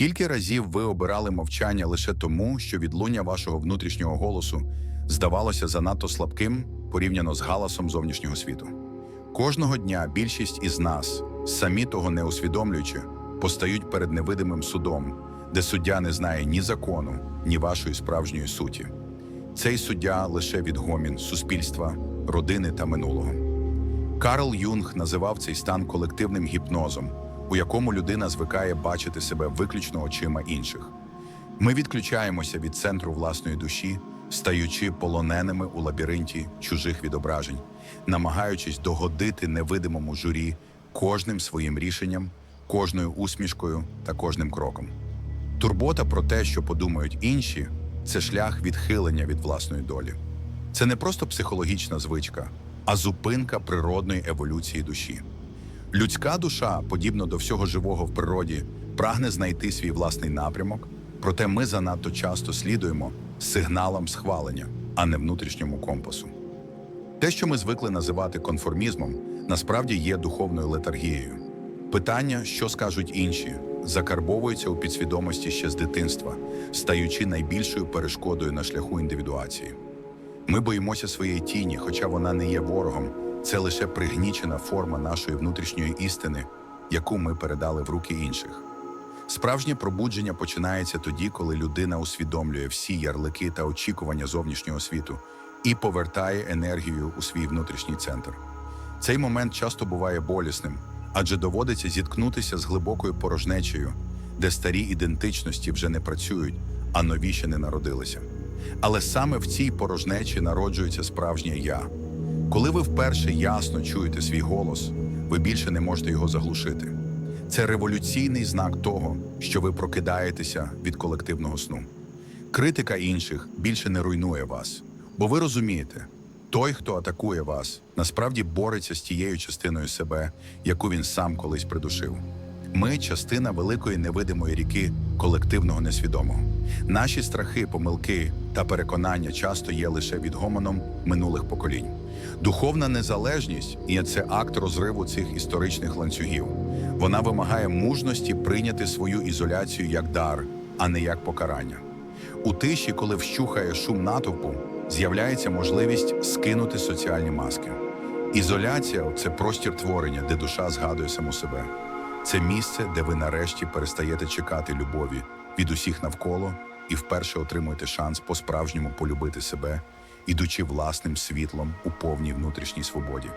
Скільки разів ви обирали мовчання лише тому, що відлуння вашого внутрішнього голосу здавалося занадто слабким порівняно з галасом зовнішнього світу? Кожного дня більшість із нас, самі того не усвідомлюючи, постають перед невидимим судом, де суддя не знає ні закону, ні вашої справжньої суті. Цей суддя лише відгомін суспільства, родини та минулого. Карл Юнг називав цей стан колективним гіпнозом, у якому людина звикає бачити себе виключно очима інших. Ми відключаємося від центру власної душі, стаючи полоненими у лабіринті чужих відображень, намагаючись догодити невидимому журі кожним своїм рішенням, кожною усмішкою та кожним кроком. Турбота про те, що подумають інші, це шлях відхилення від власної долі. Це не просто психологічна звичка, а зупинка природної еволюції душі. Людська душа, подібно до всього живого в природі, прагне знайти свій власний напрямок, проте ми занадто часто слідуємо сигналам схвалення, а не внутрішньому компасу. Те, що ми звикли називати конформізмом, насправді є духовною летаргією. Питання, що скажуть інші, закарбовується у підсвідомості ще з дитинства, стаючи найбільшою перешкодою на шляху індивідуації. Ми боїмося своєї тіні, хоча вона не є ворогом, це лише пригнічена форма нашої внутрішньої істини, яку ми передали в руки інших. Справжнє пробудження починається тоді, коли людина усвідомлює всі ярлики та очікування зовнішнього світу і повертає енергію у свій внутрішній центр. Цей момент часто буває болісним, адже доводиться зіткнутися з глибокою порожнечею, де старі ідентичності вже не працюють, а нові ще не народилися. Але саме в цій порожнечі народжується справжнє я. Коли ви вперше ясно чуєте свій голос, ви більше не можете його заглушити. Це революційний знак того, що ви прокидаєтеся від колективного сну. Критика інших більше не руйнує вас, бо ви розумієте, той, хто атакує вас, насправді бореться з тією частиною себе, яку він сам колись придушив. Ми частина великої невидимої ріки колективного несвідомого. Наші страхи, помилки та переконання часто є лише відгомоном минулих поколінь. Духовна незалежність є це акт розриву цих історичних ланцюгів. Вона вимагає мужності прийняти свою ізоляцію як дар, а не як покарання. У тиші, коли вщухає шум натовпу, з'являється можливість скинути соціальні маски. Ізоляція це простір творення, де душа згадує саму себе. Це місце, де ви нарешті перестаєте чекати любові від усіх навколо і вперше отримуєте шанс по-справжньому полюбити себе, ідучи власним світлом у повній внутрішній свободі.